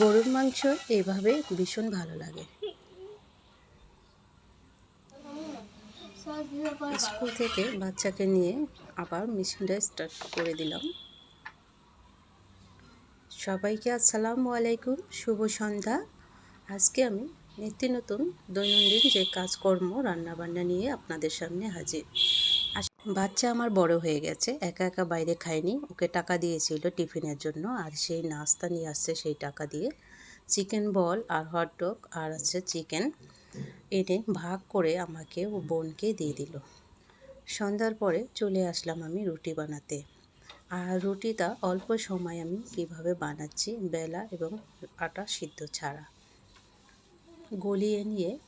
গরুর মাংস এভাবে ভীষণ ভালো লাগে। স্কুল থেকে বাচ্চাকে নিয়ে আবার মেশিনটা স্টার্ট করে দিলাম। সবাইকে আসসালামু আলাইকুম, শুভ সন্ধ্যা। আজকে আমি নিত্য নতুন দৈনন্দিন যে কাজকর্ম, রান্নাবান্না নিয়ে আপনাদের সামনে হাজির। বাচ্চা আমার বড় হয়ে গেছে, একা একা বাইরে খায়নি। ওকে টাকা দিয়েছিল টিফিনের জন্য, আর সেই নাস্তা নিয়ে আসছে সেই টাকা দিয়ে। চিকেন বল আর হটডগ আর আছে চিকেন এনে ভাগ করে আমাকে ও বোনকে দিয়ে দিল। সন্ধ্যার পরে চলে আসলাম আমি রুটি বানাতে। আর রুটিটা অল্প সময় আমি কীভাবে বানাচ্ছি, বেলা এবং আটা সিদ্ধ ছাড়া। গলিয়ে নিয়ে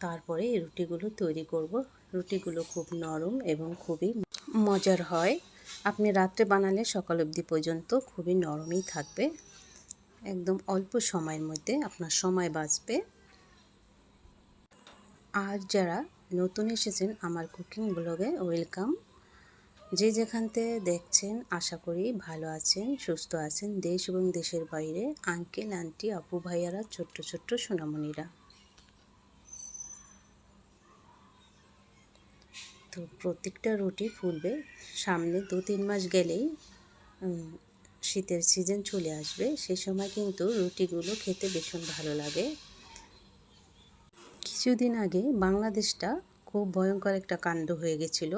তারপরে এই রুটিগুলো তৈরি করব। রুটিগুলো খুব নরম এবং খুবই মজার হয়। আপনি রাত্রে বানালে সকাল অবধি পর্যন্ত খুবই নরমই থাকবে। একদম অল্প সময়ের মধ্যে আপনার সময় বাঁচবে। আর যারা নতুন এসেছেন, আমার কুকিং ব্লগে ওয়েলকাম। যে যেখান থেকে দেখছেন, আশা করি ভালো আছেন, সুস্থ আছেন। দেশ এবং দেশের বাইরে আঙ্কেল, আন্টি, আপু, ভাইয়ারা, ছোট্ট ছোট্ট সোনামণিরা। তো প্রত্যেকটা রুটি ফুলবে। সামনে দু তিন মাস গেলেই শীতের সিজন চলে আসবে। সে সময় কিন্তু রুটিগুলো খেতে ভীষণ ভালো লাগে। কিছুদিন আগে বাংলাদেশটা খুব ভয়ঙ্কর একটা কাণ্ড হয়ে গেছিল।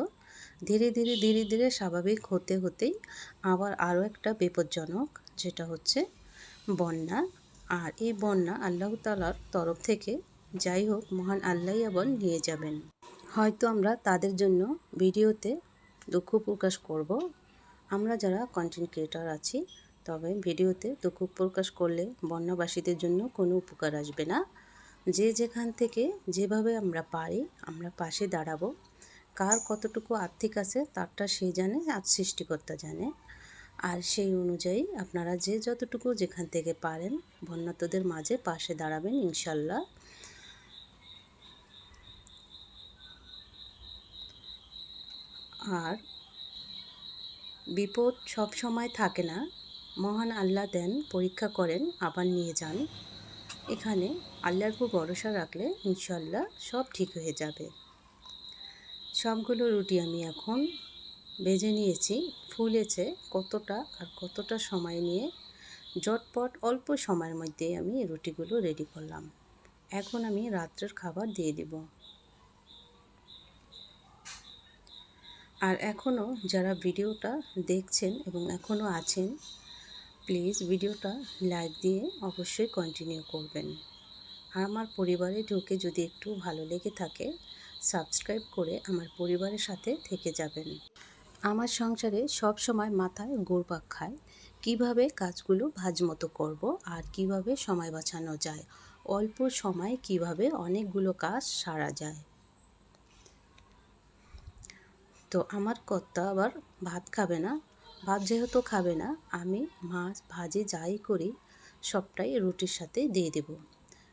ধীরে ধীরে ধীরে ধীরে স্বাভাবিক হতে হতেই আবার আরও একটা বিপজ্জনক, যেটা হচ্ছে বন্যা। আর এই বন্যা আল্লাহ তালার তরফ থেকে যাই হোক, মহান আল্লাহ আবার নিয়ে যাবেন। হয়তো আমরা তাদের জন্য ভিডিওতে দুঃখ প্রকাশ করব। আমরা যারা কন্টেন্ট ক্রিয়েটার আছি, তবে ভিডিওতে দুঃখ প্রকাশ করলে বন্যাবাসীদের জন্য কোনো উপকার আসবে না। যে যেখান থেকে যেভাবে আমরা পারি, আমরা পাশে দাঁড়াবো। কার কতটুকু আর্থিক আছে, তারটা সে জানে, আর সৃষ্টিকর্তা জানে। আর সেই অনুযায়ী আপনারা যে যতটুকু যেখান থেকে পারেন, বন্যাতদের মাঝে পাশে দাঁড়াবেন, ইনশাল্লাহ। আর বিপদ সব সময় থাকে না। মহান আল্লাহ দেন, পরীক্ষা করেন, আবার নিয়ে যান। এখানে আল্লাহর উপর ভরসা রাখলে ইনশাল্লাহ সব ঠিক হয়ে যাবে। সবগুলো রুটি আমি এখন ভেজে নিয়েছি। ফুলেছে কতটা আর কতটা সময় নিয়ে। জটপট অল্প সময়ের মধ্যে আমি রুটিগুলো রেডি করলাম। এখন আমি রাত্রের খাবার দিয়ে দিব। আর এখনও যারা ভিডিওটা দেখছেন এবং এখনও আছেন, প্লিজ ভিডিওটা লাইক দিয়ে অবশ্যই কন্টিনিউ করবেন। আর আমার পরিবারে ঢুকে যদি একটু ভালো লেগে থাকে সাবস্ক্রাইব করে আমার পরিবারের সাথে থেকে যাবেন। আমার সংসারে সব সময় মাথায় গোড়পাক খায়, কীভাবে কাজগুলো ভাজমতো করব আর কীভাবে সময় বাঁচানো যায়, অল্প সময় কীভাবে অনেকগুলো কাজ সারা যায়। তো আমার কর্তা আবার ভাত খাবে না। ভাত যেহেতু খাবে না, আমি মাছ ভাজি যাই করি, সবটাই রুটির সাথে দিয়ে দেব।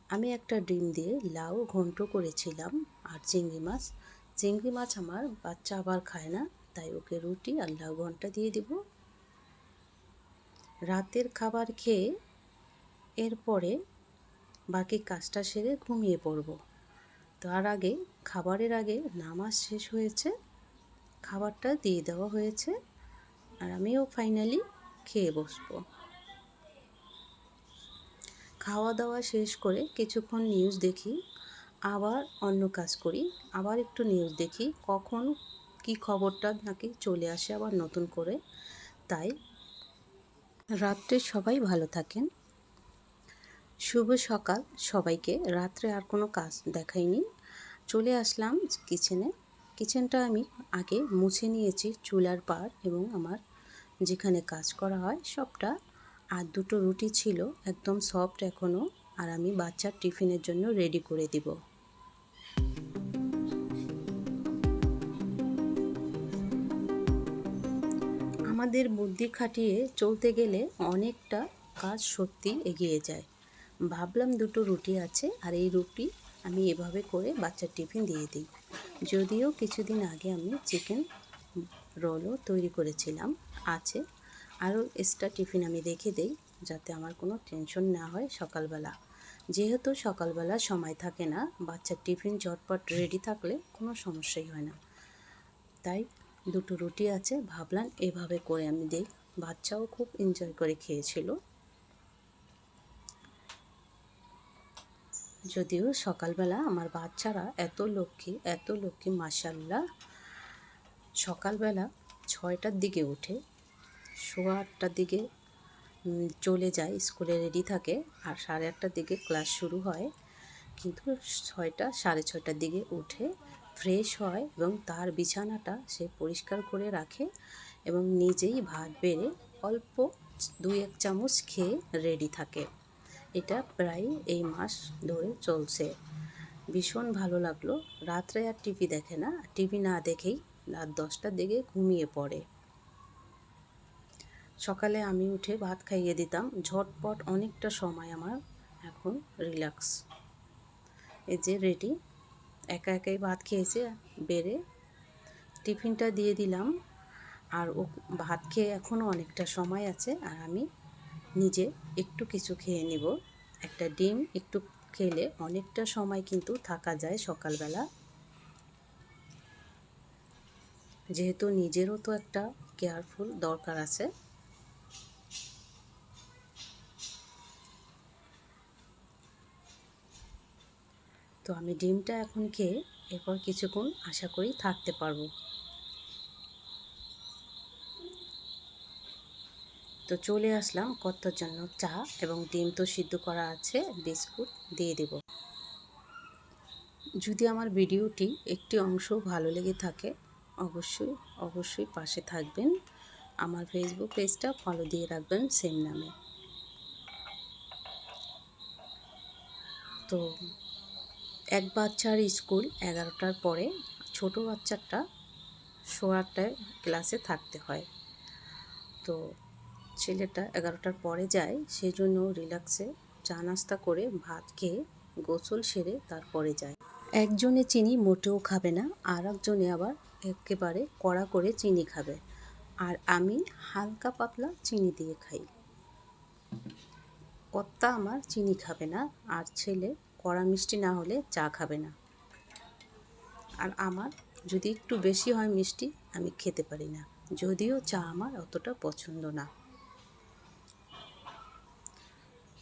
আমি একটা ডিম দিয়ে লাউ ঘন্ট করেছিলাম আর চিংড়ি মাছ। চিংড়ি মাছ আমার বাচ্চা আবার খায় না, তাই ওকে রুটি আর লাউ ঘণ্টা দিয়ে দেব। রাতের খাবার খেয়ে এরপরে বাকি কাজটা সেরে ঘুমিয়ে পড়ব। তার আগে, খাবারের আগে নামাজ শেষ হয়েছে। খাবারটা দিয়ে দেওয়া হয়েছে আর আমিও ফাইনালি খেয়ে বসবো। খাওয়া দাওয়া শেষ করে কিছুক্ষণ নিউজ দেখি, আবার অন্য কাজ করি, আবার একটু নিউজ দেখি, কখন কি খবরটা নাকি চলে আসে আবার নতুন করে। তাই রাত্রে সবাই ভালো থাকেন। শুভ সকাল। সবাইকে রাত্রে আর কোনো কাজ দেখাইনি। চলে আসলাম কিচেনে কিচেনটা আমি আগে মুছে নিয়েছি চুলার পার এবং আমার যেখানে কাজ করা হয় সবটা। আর দুটো রুটি ছিল, একদম সফট এখনও আর আমি বাচ্চার টিফিনের জন্য রেডি করে দিব। আমাদের বুদ্ধি খাটিয়ে চলতে গেলে অনেকটা কাজ সত্যি এগিয়ে যায়। ভাবলাম দুটো রুটি আছে, আর এই রুটি আমি এভাবে করে বাচ্চার টিফিন দিয়ে দিই। যদিও কিছুদিন আগে আমি চিকেন রোলও তৈরি করেছিলাম, আছে। আরও এক্সট্রা টিফিন আমি রেখে দেই যাতে আমার কোনো টেনশন না হয় সকালবেলা। যেহেতু সকালবেলা সময় থাকে না, বাচ্চার টিফিন ঝটপট রেডি থাকলে কোনো সমস্যাই হয় না। তাই দুটো রুটি আছে, ভাবলাম এভাবে করে আমি দিই। বাচ্চাও খুব এনজয় করে খেয়েছিল। যদিও সকালবেলা আমার বাচ্চারা এত লক্ষ্মী এত লক্ষ্মী মাসাল্লাহ সকালবেলা ছয়টার দিকে উঠে সোয়া আটটার দিকে চলে যায়, স্কুলে রেডি থাকে আর সাড়ে আটটার দিকে ক্লাস শুরু হয়। কিন্তু ছয়টা, সাড়ে ছয়টার দিকে উঠে ফ্রেশ হয় এবং তার বিছানাটা সে পরিষ্কার করে রাখে এবং নিজেই ভাত বেড়ে অল্প দুই এক চামচ খেয়ে রেডি থাকে। এটা প্রায় এই মাস ধরে চলছে। ভীষণ ভালো লাগল। রাত্রে আর টিভি দেখে না। টিভি না দেখেই রাত দশটার দিকে ঘুমিয়ে পড়ে। সকালে আমি উঠে ভাত খাইয়ে দিতাম। ঝটপট অনেকটা সময় আমার এখন রিল্যাক্স। এই যে রেডি। একা একাই ভাত খেয়েছে, বেড়ে টিফিনটা দিয়ে দিলাম। আর ও ভাত খেয়ে এখনও অনেকটা সময় আছে। আর আমি নিজে একটু কিছু খেয়ে নিব। একটা ডিম একটু খেলে অনেকটা সময় কিন্তু থাকা যায় সকালবেলা। যেহেতু নিজেরও তো একটা কেয়ারফুল দরকার আছে। তো আমি ডিমটা এখন খেয়ে এরপর কিছুক্ষণ আশা করি থাকতে পারব। তো চলে আসলাম কত্তর জন্য চা এবং ডিম তো সিদ্ধ করা আছে, বিস্কুট দিয়ে দেব। যদি আমার ভিডিওটি একটি অংশ ভালো লেগে থাকে, অবশ্যই অবশ্যই পাশে থাকবেন। আমার ফেসবুক পেজটা ফলো দিয়ে রাখবেন সেম নামে। তো এক বাচ্চার স্কুল এগারোটার পরে ছোট বাচ্চারটা সোয়ারটায় ক্লাসে থাকতে হয়। তো ছেলেটা এগারোটার পরে যায় সেই জন্য রিল্যাক্সে চা নাস্তা করে ভাত খেয়ে গোসল সেরে তারপরে যায়। একজনে চিনি মোটেও খাবে না আর একজনে আবার একেবারে কড়া করে চিনি খাবে। আর আমি হালকা পাতলা চিনি দিয়ে খাই। কত্তা আমার চিনি খাবে না, আর ছেলে কড়া মিষ্টি না হলে চা খাবে না। আর আমার যদি একটু বেশি হয় মিষ্টি, আমি খেতে পারি না। যদিও চা আমার অতটা পছন্দ না।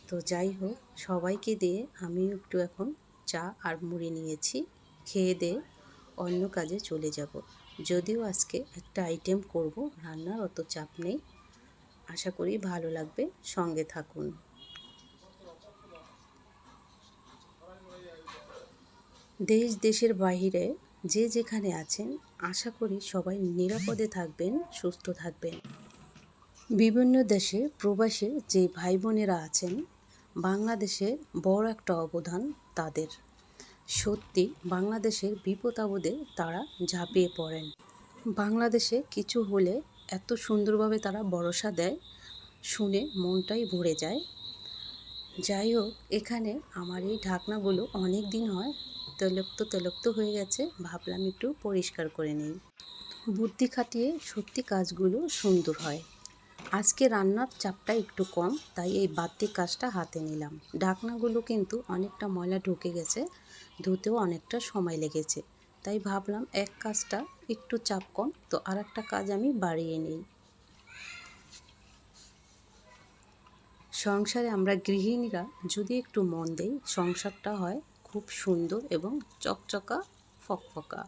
তো যাই হোক, সবাইকে দিয়ে আমিও একটু এখন চা আর মুড়ি নিয়েছি। খেয়ে দিয়ে অন্য কাজে চলে যাব। যদিও আজকে একটা আইটেম করব, রান্নার অত চাপ নেই। আশা করি ভালো লাগবে। সঙ্গে থাকুন। দেশ, দেশের বাহিরে যে যেখানে আছেন, আশা করি সবাই নিরাপদে থাকবেন, সুস্থ থাকবেন। বিভিন্ন দেশে প্রবাসী যে ভাই বোনেরা আছেন বাংলাদেশে বড় একটা অবদান তাদের। সত্যি, বাংলাদেশের বিপদ আপদে তারা ঝাঁপিয়ে পড়েন। বাংলাদেশে কিছু হলে এত সুন্দরভাবে তারা ভরসা দেয়, শুনে মনটাই ভরে যায়। যাই হোক, এখানে আমার এই ঢাকনাগুলো অনেক দিন হয়, তেলক্ত তেলক্ত হয়ে গেছে, ভাবলাম একটু পরিষ্কার করে নিই। বুদ্ধি খাটিয়ে সত্যি কাজগুলো সুন্দর হয়। আজকে রান্নার চাপটা একটু কম, তাই এই বাড়তি কাজটা হাতে নিলাম। ঢাকনাগুলো কিন্তু অনেকটা ময়লা ঢুকে গেছে, ধুতেও অনেকটা সময় লেগেছে। তাই ভাবলাম এক কাজটা একটু চাপ কম, তো আর একটা কাজ আমি বাড়িয়ে নিই। সংসারে আমরা গৃহিণীরা যদি একটু মন দেই, সংসারটা হয় খুব সুন্দর এবং চকচকা, ফকফকা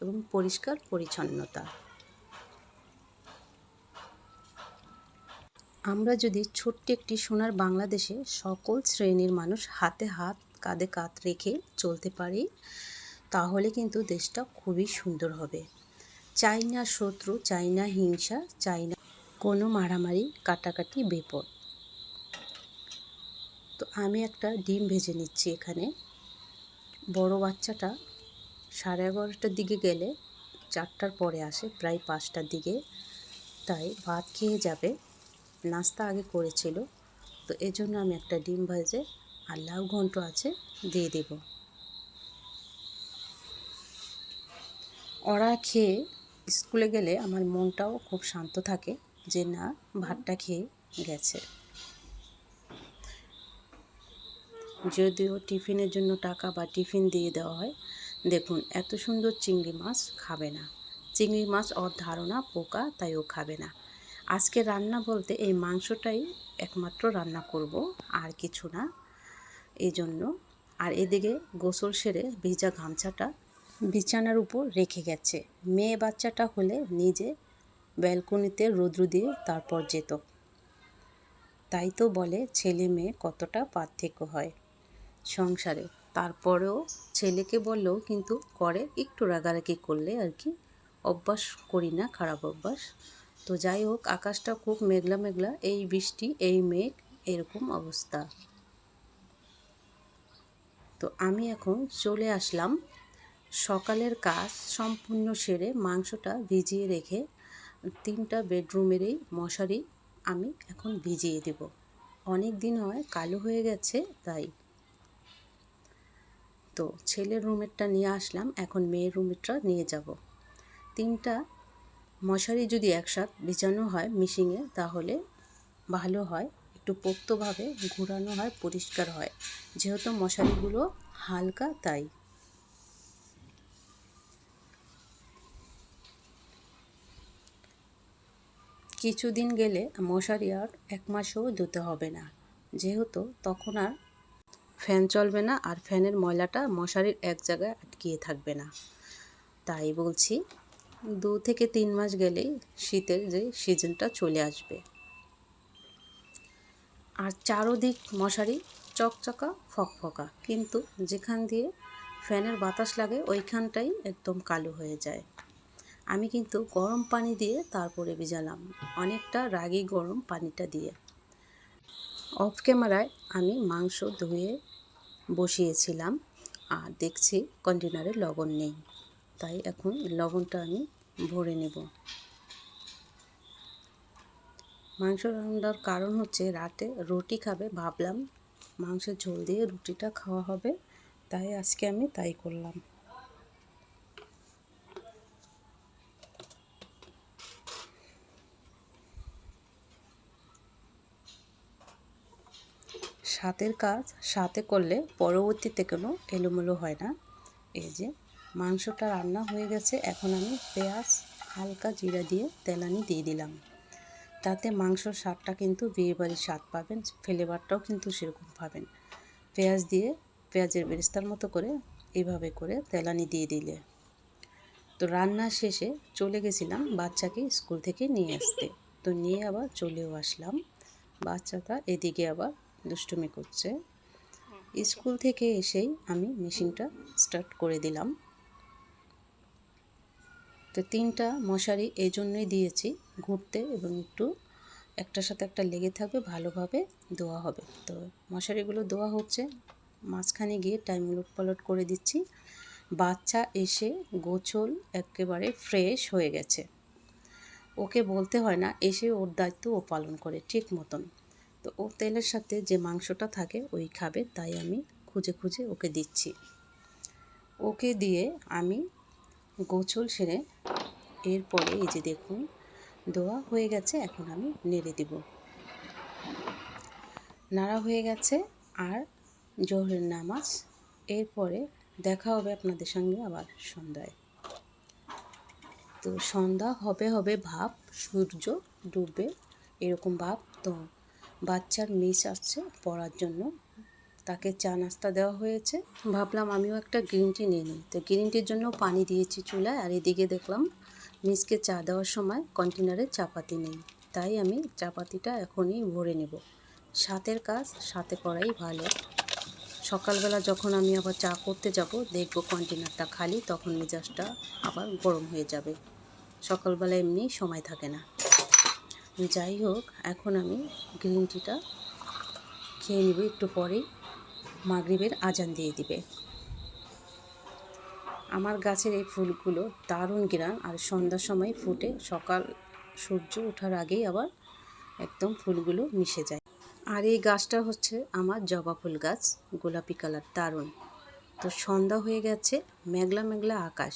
এবং পরিষ্কার পরিচ্ছন্নতা। আমরা যদি ছোট্ট একটি সোনার বাংলাদেশে সকল শ্রেণির মানুষ হাতে হাত, কাঁধে কাঁধ রেখে চলতে পারি, তাহলে কিন্তু দেশটা খুবই সুন্দর হবে। চাই না শত্রু চাই না হিংসা চাই না কোনো মারামারি, কাটাকাটি, বিপদ। তো আমি একটা ডিম ভেজে নিচ্ছি এখানে। বড় বাচ্চাটা সাড়ে এগারোটার দিকে গেলে চারটার পরে আসে, প্রায় পাঁচটার দিকে। তাই ভাত খেয়ে যাবে। নাস্তা আগে করেছিল। তো এই জন্য আমি একটা ডিম ভাজে আর লাউ ঘন্ট আছে দিয়ে দেব। ওরা খেয়ে স্কুলে গেলে আমার মনটাও খুব শান্ত থাকে যে না, ভাতটা খেয়ে গেছে। যদিও টিফিনের জন্য টাকা বা টিফিন দিয়ে দেওয়া হয়, দেখুন এত সুন্দর চিংড়ি মাছ খাবে না। চিংড়ি মাছ ওর ধারণা পোকা, তাই ও খাবে না। আজকে রান্না বলতে এই মাংসটাই একমাত্র রান্না করব, আর কিছু না। এই জন্য। আর এদিকে গোসল সেরে ভিজা গামছাটা বিছানার উপর রেখে গেছে। মেয়ে বাচ্চাটা হলে নিজে ব্যালকনিতে রৌদ্র দিয়ে তারপর যেত। তাই তো বলে ছেলে মেয়ে কতটা পার্থক্য হয় সংসারে। তারপরেও ছেলেকে বললেও কিন্তু করে একটু রাগারাগি করলে আর কি অভ্যাস করি না, খারাপ অভ্যাস। তো যাই হোক, আকাশটা খুব মেঘলা মেঘলা, এই বৃষ্টি, এই মেঘ, এরকম অবস্থা। তো আমি এখন চলে আসলাম সকালের কাজ সম্পূর্ণ সেরে মাংসটা ভিজিয়ে রেখে তিনটা বেডরুমেরই মশারি আমি এখন ভিজিয়ে দেব। অনেক দিন হয় কালো হয়ে গেছে, তাই। তো ছেলের রুমেরটা নিয়ে আসলাম, এখন মেয়ের রুমেরটা নিয়ে যাব। তিনটা মশারি যদি একসাথ বিছানো হয় মিশিংয়ে তাহলে ভালো হয়। একটু পোক্তভাবে ঘোরানো হয়, পরিষ্কার হয়। যেহেতু মশারিগুলো হালকা, তাই। কিছুদিন গেলে মশারি আর এক মাসও ধুতে হবে না। যেহেতু তখন আর ফ্যান চলবে না, আর ফ্যানের ময়লাটা মশারির এক জায়গায় আটকিয়ে থাকবে না। তাই বলছি দু থেকে তিন মাস গেলেই শীতের যে সিজনটা চলে আসবে। আর চারোদিক মশারি চকচকা, ফকফকা, কিন্তু যেখান দিয়ে ফ্যানের বাতাস লাগে, ওইখানটাই একদম কালো হয়ে যায়। আমি কিন্তু গরম পানি দিয়ে তারপরে ভিজালাম, অনেকটা রাগি গরম পানিটা দিয়ে। অফ ক্যামেরায় আমি মাংস ধুয়ে বসিয়েছিলাম, আর দেখছি কন্টেনারে লবণ নেই। তাই এখন লবণটা আমি ভরে নেব। মাংস রান্নার কারণ হচ্ছে রাতে রুটি খাবে ভাবলাম মাংসের ঝোল দিয়ে রুটিটা খাওয়া হবে, তাই আজকে আমি তাই করলাম। সাতের কাজ সাথে করলে পরবর্তীতে কোনো এলোমেলো হয় না। এই যে মাংসটা রান্না হয়ে গেছে। এখন আমি পেঁয়াজ হালকা জিরা দিয়ে তেলানি দিয়ে দিলাম। তাতে মাংসর স্বাদটা কিন্তু বিয়েবাড়ির স্বাদ পাবেন ফ্লেভারটাও কিন্তু সেরকম পাবেন। পেঁয়াজ দিয়ে পেঁয়াজের বেরেস্তার মতো করে এভাবে করে তেলানি দিয়ে দিলে। তো রান্না শেষে চলে গেছিলাম বাচ্চাকে স্কুল থেকে নিয়ে আসতে। তো নিয়ে আবার চলেও আসলাম। বাচ্চাটা এদিকে আবার দুষ্টুমি করছে। স্কুল থেকে এসেই আমি মেশিনটা স্টার্ট করে দিলাম। তো তিনটা মশারি এই জন্যই দিয়েছি ঘুরতে এবং একটু একটার সাথে একটা লেগে থাকবে, ভালোভাবে ধোয়া হবে। তো মশারিগুলো ধোয়া হচ্ছে, মাঝখানে গিয়ে টাইম উলট পালট করে দিচ্ছি। বাচ্চা এসে গোছল একেবারে ফ্রেশ হয়ে গেছে। ওকে বলতে হয় না, এসে ওর দায়িত্ব ও পালন করে, ঠিক মতন। তো ও তেলের সাথে যে মাংসটা থাকে, ওই খাবে, তাই আমি খুঁজে খুঁজে ওকে দিচ্ছি। ওকে দিয়ে আমি গোছল সেরে এরপরে এই যে দেখুন, দোয়া হয়ে গেছে, এখন আমি নেড়ে দিব। নাড়া হয়ে গেছে আর জোহরের নামাজ, এরপরে দেখা হবে আপনাদের সঙ্গে আবার সন্ধ্যায়। তো সন্ধ্যা হবে হবে ভাব, সূর্য ডুববে, এরকম ভাব, তো বাচ্চার মিস আসছে পড়ার জন্য। তাকে চা নাস্তা দেওয়া হয়েছে। ভাবলাম আমিও একটা গ্রিন টি নিয়ে নিই। তো গ্রিন টির জন্য পানি দিয়েছি চুলায় আর এদিকে দেখলাম মিসকে চা দেওয়ার সময় কন্টেনারে চাপাতি নেই। তাই আমি চাপাতিটা এখনই ভরে নেব। সাতের কাজ, সাথে করাই ভালো। সকালবেলা যখন আমি আবার চা করতে যাব, দেখব কন্টেনারটা খালি, তখন মেজাজটা আবার গরম হয়ে যাবে। সকালবেলা এমনি সময় থাকে না। যাই হোক, এখন আমি গ্রিন টিটা খেয়ে নেব একটু পরেই। মাগরিবের আজান দিয়ে দিবে। আমার গাছের এই ফুলগুলো দারুণ গ্রান আর সন্ধ্যার সময় ফুটে সকাল সূর্য ওঠার আগেই আবার একদম ফুলগুলো মিশে যায়। আর এই গাছটা হচ্ছে আমার জবা ফুল গাছ, গোলাপি কালার, দারুণ। তো সন্ধ্যা হয়ে গেছে, মেঘলা মেঘলা আকাশ।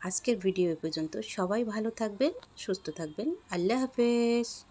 আজকের ভিডিও এ পর্যন্ত সবাই ভালো থাকবেন, সুস্থ থাকবেন। আল্লাহ হাফেজ।